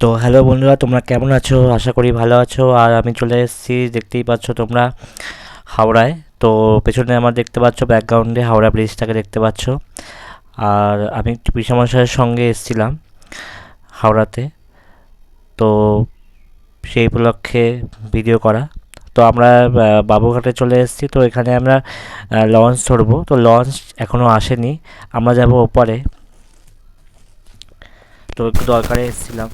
তো হ্যালো বন্ধুরা, তোমরা কেমন আছো? আশা করি ভালো আছো। আর আমি চলে এসেছি, দেখতেই পাচ্ছ তোমরা হাওড়ায়। তো পেছনে আমার দেখতে পাচ্ছ ব্যাকগ্রাউন্ডে হাওড়া ব্রিজটাকে দেখতে পাচ্ছ। আর আমি পিসামশাইয়ের সঙ্গে এসেছিলাম হাওড়াতে। তো সেই উপলক্ষে ভিডিও করা। তো আমরা বাবুঘাটে চলে এসেছি। তো এখানে আমরা লঞ্চ ধরবো। তো লঞ্চ এখনও আসেনি। আমরা যাব ওপারে। তো একটু দরকারে এসেছিলাম।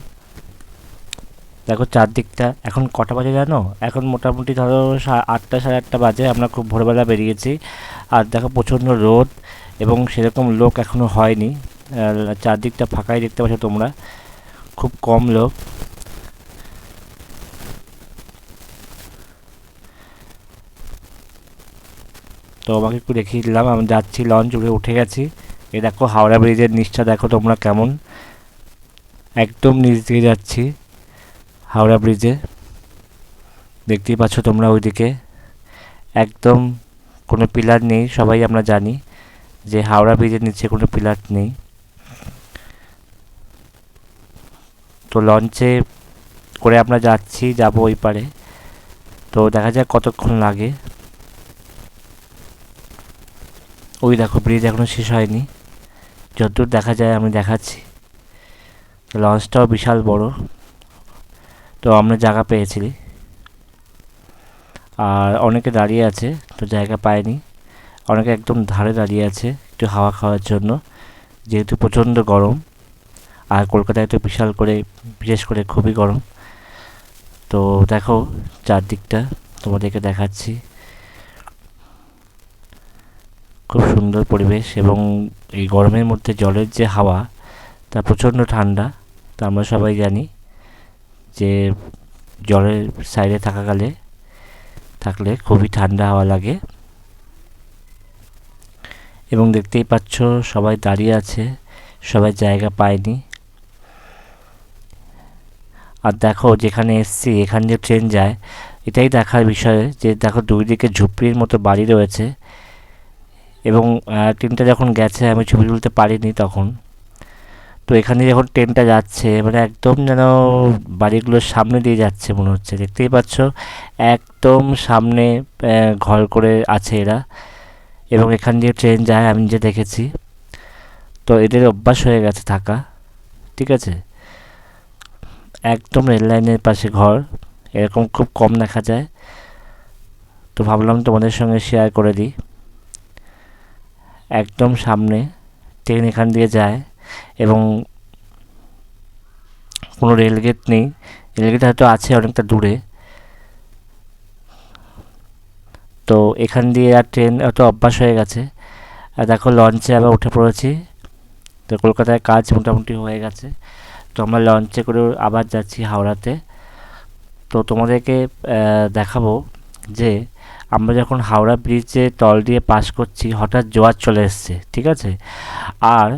দেখো চারদিকটা, এখন কটা বাজে জানো? এখন মোটামুটি ধরো আটটা সাড়ে আটটা বাজে, আমরা খুব ভোরবেলা বেরিয়েছি। আর দেখো প্রচণ্ড রোদ এবং সেরকম লোক এখনও হয়নি। চারদিকটা ফাঁকাই দেখতে পাচ্ছ তোমরা। খুব কম লোক। তো আমাকে একটু দেখিয়ে দিলাম, আমি যাচ্ছি, লঞ্চ উঠে উঠে গেছি। এ দেখো হাওড়া ব্রিজের নিচটা, দেখো তোমরা কেমন। একদম নিচ দিয়ে যাচ্ছি। হাওড়া ব্রিজে। দেখতেই পাচ্ছ তোমরা ওইদিকে। একদম কোনো পিলার নেই, সবাই আমরা জানি যে হাওড়া ব্রিজের নিচে কোনো পিলার নেই। তো লঞ্চে করে আমরা যাচ্ছি, যাব ওই পারে। তো দেখা যাক কতক্ষণ লাগে। ওই দেখো, ব্রিজ এখনও শেষ হয়নি। যতদূর দেখা যায় আমি দেখাচ্ছি। লঞ্চটাও বিশাল বড়। তো আমরা জায়গা পেয়েছি আর অনেকে দাঁড়িয়ে আছে, তো জায়গা পায়নি। অনেকে একদম ধারে দাঁড়িয়ে আছে, একটু হাওয়া খাওয়ার জন্য। যেহেতু প্রচণ্ড গরম, আর কলকাতায় তো বিশাল করে, বিশেষ করে খুবই গরম। তো দেখো চারদিকটা, তোমাদেরকে দেখাচ্ছি। খুব সুন্দর পরিবেশ এবং এই গরমের মধ্যে জলের যে হাওয়া, তা প্রচণ্ড ঠান্ডা, তা আমরা সবাই জানি। যে জলের সাইডে থাকাকালে, থাকলে খুবই ঠান্ডা হাওয়া লাগে। এবং দেখতেই পাচ্ছ সবাই দাঁড়িয়ে আছে, সবাই জায়গা পায়নি। আর দেখো যেখানে এসছি, এখান দিয়ে ট্রেন যায়, এটাই দেখার বিষয়ে যে দেখো দুই দিকে ঝুপড়ির মতো বাড়ি রয়েছে। এবং ট্রেনটা যখন গেছে, আমি ছবি তুলতে পারিনি তখন। তো এখানে যখন ট্রেনটা যাচ্ছে মানে একদম যেন বাড়িগুলোর সামনে দিয়ে যাচ্ছে মনে হচ্ছে। দেখতেই পাচ্ছ, একদম সামনে ঘর করে আছে এরা। এবং এখান দিয়ে ট্রেন যায়, আমি যে দেখেছি। তো এদের অভ্যাস হয়ে গেছে থাকা, ঠিক আছে? একদম রেল লাইনের পাশে ঘর, এরকম খুব কম দেখা যায়। তো ভাবলাম তোমাদের সঙ্গে শেয়ার করে দিই। একদম সামনে ট্রেন এখান দিয়ে যায়। এবং কোনো রেলগেট নেই। রেলগেট হয়তো আছে অনেকটা দূরে। তো এখান দিয়ে আর ট্রেন অত অভ্যাস হয়ে গেছে। আর দেখো লঞ্চে আবার উঠে পড়েছি। তো কলকাতায় কাজ মোটামুটি হয়ে গেছে। তো আমরা লঞ্চে করে আবার যাচ্ছি হাওড়াতে। তো তোমাদেরকে দেখাবো যে আমরা যখন হাওড়া ব্রিজে তল দিয়ে পাস করছি, হঠাৎ জোয়ার চলে এসছে, ঠিক আছে? আর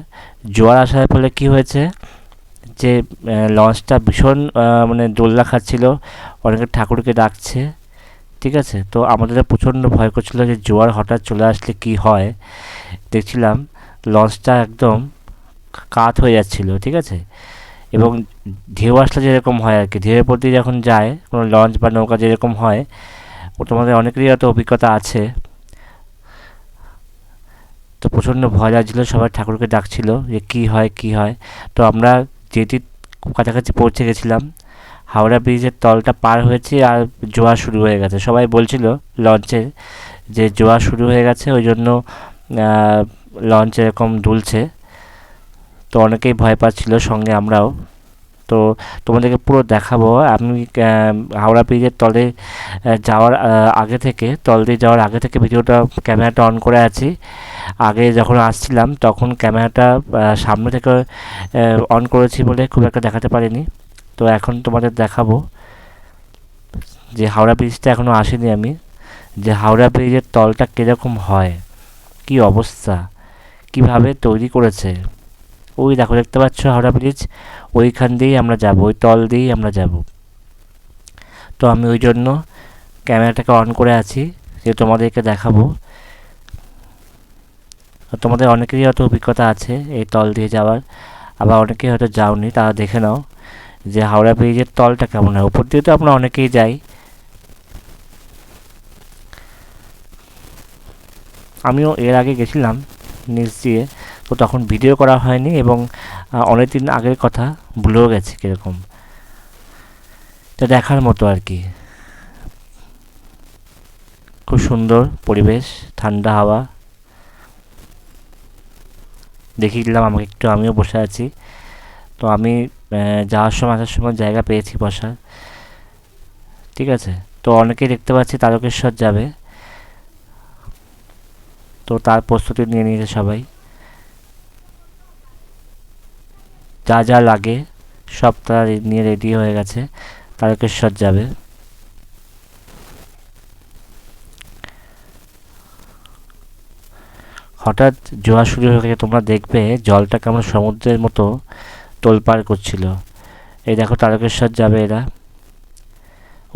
জোয়ার আসার ফলে কি হয়েছে? যে লঞ্চটা ভীষণ মানে দোল্লা খাচ্ছিল, অনেকে ঠাকুরকে ডাকছে, ঠিক আছে? তো আমাদের প্রচণ্ড ভয় করছিল যে জোয়ার হঠাৎ চলে আসলে কি হয়। দেখছিলাম লঞ্চটা একদম কাত হয়ে যাচ্ছিল, ঠিক আছে? এবং ঢেউ আসলে যেরকম হয় আর কি, ঢেউয়ের প্রতি যখন যায়, কোনো লঞ্চ বা নৌকা যেরকম হয় তোমাদের অনেকেরই হয়তো অভিজ্ঞতা আছে। তো প্রচণ্ড ভয় লাগছিল, সবাই ঠাকুরকে ডাকছিল যে কী হয় কী হয়। তো আমরা যেটি কাছাকাছি পৌঁছে গেছিলাম, হাওড়া ব্রিজের তলটা পার হয়েছে আর জোয়া শুরু হয়ে গেছে। সবাই বলছিল লঞ্চে যে জোয়া শুরু হয়ে গেছে, ওই জন্য লঞ্চ এরকম দুলছে। তো অনেকেই ভয় পাচ্ছিল সঙ্গে আমরাও। তো তোমাদেরকে পুরো দেখাবো। আমি হাওড়া ব্রিজের তলে যাওয়ার আগে থেকে তল দিয়ে যাওয়ার আগে থেকে ভিডিওটা, ক্যামেরাটা অন করে আছি। আগে যখন আসছিলাম, তখন ক্যামেরাটা সামনে থেকে অন করেছি বলে খুব একটা দেখাতে পারিনি। তো এখন তোমাদের দেখাবো যে হাওড়া ব্রিজটা এখনও আসেনি আমি, যে হাওড়া ব্রিজের তলটা কীরকম হয়, কি অবস্থা, কীভাবে তৈরি করেছে। ওই দেখো, দেখতে পাচ্ছ হাওড়া ব্রিজ? ওইখান দিয়েই আমরা যাব, ওই তল দিয়েই আমরা যাব। তো আমি ওই জন্য ক্যামেরাটাকে অন করে আছি, যে তোমাদেরকে দেখাবো। তোমাদের অনেকেরই হয়তো অভিজ্ঞতা আছে এই তল দিয়ে যাওয়ার, আবার অনেকেই হয়তো যাওনি, তারা দেখে নাও যে হাওড়া ব্রিজের তলটা কেমন হয়। উপর দিয়ে তো আমরা অনেকেই যাই। আমিও এর আগে গেছিলাম নিচ দিয়ে। তো তখন ভিডিও করা হয়নি এবং অনেক দিন আগের কথা, ভুলেও গেছি কীরকম। তো দেখার মতো আর কি। খুব সুন্দর পরিবেশ, ঠান্ডা হাওয়া। দেখিয়ে দিলাম আমাকে একটু, আমিও বসে আছি। তো আমি যাওয়ার সময়, আসার সময় জায়গা পেয়েছি বসার। ঠিক আছে? তো অনেকেই দেখতে পাচ্ছি তারকেশ্বর যাবে। তো তার প্রস্তুতি নিয়ে নিয়েছে সবাই। যা যা লাগে, সব তারা নিয়ে রেডি হয়ে গেছে। তারকেশ্বর যাবে। হঠাৎ জোয়ার শুরু হয়ে গেছে, তোমরা দেখবে জলটা কেমন সমুদ্রের মতো তোলপাড় করছিল। এই দেখো তারকেশ্বর যাবে এরা।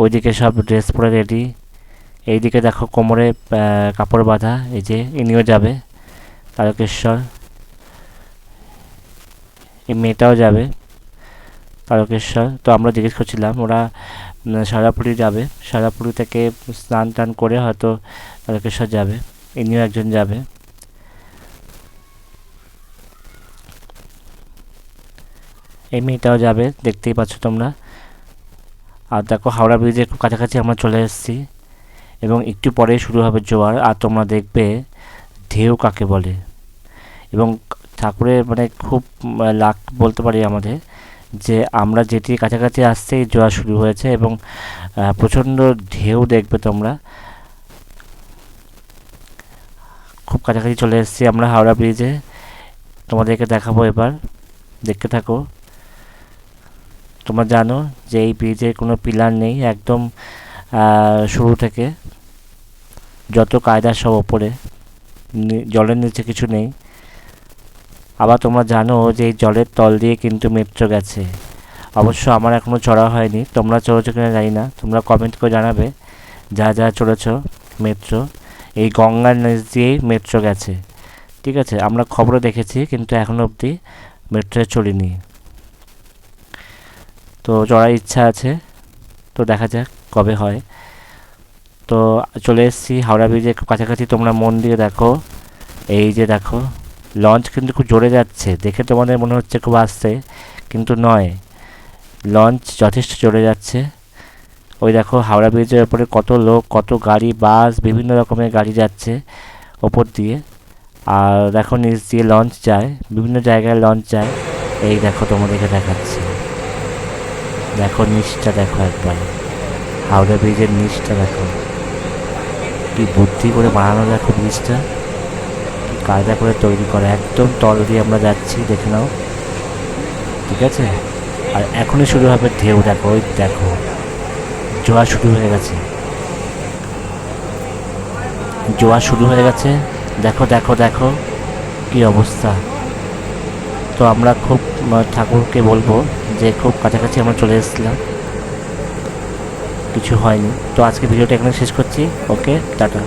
ওইদিকে সব ড্রেস পরে রেডি এইদিকে দেখো কোমরে কাপড় বাঁধা, এই যে ইনিও যাবে, তারকেশ্বর। এই মেয়েটাও যাবে, তারকেশ্বর। তো আমরা জিজ্ঞেস করছিলাম, ওরা সারাপুরি যাবে। সারাপুরি থেকে স্নান টান করে হয়তো তারকেশ্বর যাবে। ইনিও একজন যাবে। এই মেয়েটাও যাবে, দেখতেই পাচ্ছ তোমরা। আর দেখো, হাওড়া ব্রিজের খুব কাছাকাছি আমরা চলে এসেছি। এবং একটু পরেই শুরু হবে জোয়ার, আর তোমরা দেখবে ঢেউ কাকে বলে। এবং ঠাকুরের মানে খুব লাক বলতে পারি আমাদের, যে আমরা যেটি কাছাকাছি আসতেই জোয়ার শুরু হয়েছে এবং প্রচণ্ড ঢেউ দেখবে তোমরা। খুব কাছাকাছি চলে এসেছি আমরা হাওড়া ব্রিজে। তোমাদেরকে দেখাবো এবার, দেখতে থাকো। তোমরা জানো যে এই ব্রিজের কোনো পিলার নেই, একদম শুরু থেকে। যত কায়দা সব ওপরে জলের নিচে কিছু নেই। আবার তোমরা জানো যে এই জলের তল দিয়ে কিন্তু মেট্রো গেছে। অবশ্য আমার এখনও চড়া হয়নি, তোমরা চড়েছো কিনা জানি না, তোমরা কমেন্ট করে জানাবে যা যা চড়েছ মেট্রো এই গঙ্গার নিচ দিয়েই মেট্রো গেছে। ঠিক আছে, আমরা খবরে দেখেছি কিন্তু এখনও অবধি মেট্রোয় চড়িনি। তো চড়ার ইচ্ছা আছে, তো দেখা যাক কবে হয়। তো চলে এসেছি হাওড়া ব্রিজের কাছাকাছি, তোমরা মন দিয়ে দেখো, এই যে দেখো। লঞ্চ কিন্তু খুব জোরে যাচ্ছে। দেখে তোমাদের মনে হচ্ছে খুব আসছে, কিন্তু নয়। লঞ্চ যথেষ্ট জোরে যাচ্ছে। ওই দেখো, হাওড়া ব্রিজের ওপরে কত লোক, কত গাড়ি বাস বিভিন্ন রকমের গাড়ি যাচ্ছে ওপর দিয়ে। আর দেখো, নিচ দিয়ে লঞ্চ যায়, বিভিন্ন জায়গায় লঞ্চ যায়। এই দেখো, তোমাদেরকে দেখাচ্ছে। দেখো, নিচটা দেখো একবার। হাওড়া ব্রিজের নিচটা দেখো। কি বুদ্ধি করে বানানো দেখো ব্রিজটা কায়দা করে তৈরি করা। একদম তল দিয়ে আমরা যাচ্ছি, দেখে নাও। ঠিক আছে? আর এখনই শুরু হবে ঢেউ, দেখো, ওই দেখো। জোয়ার শুরু হয়ে গেছে। জোয়ার শুরু হয়ে গেছে। দেখো দেখো দেখো কি অবস্থা। তো আমরা খুব ঠাকুরকে বলব যে খুব কাছাকাছি আমরা চলে এসেছিলাম। কিছু হয়নি। তো আজকে ভিডিওটা এখানে শেষ করছি। Okay, tata.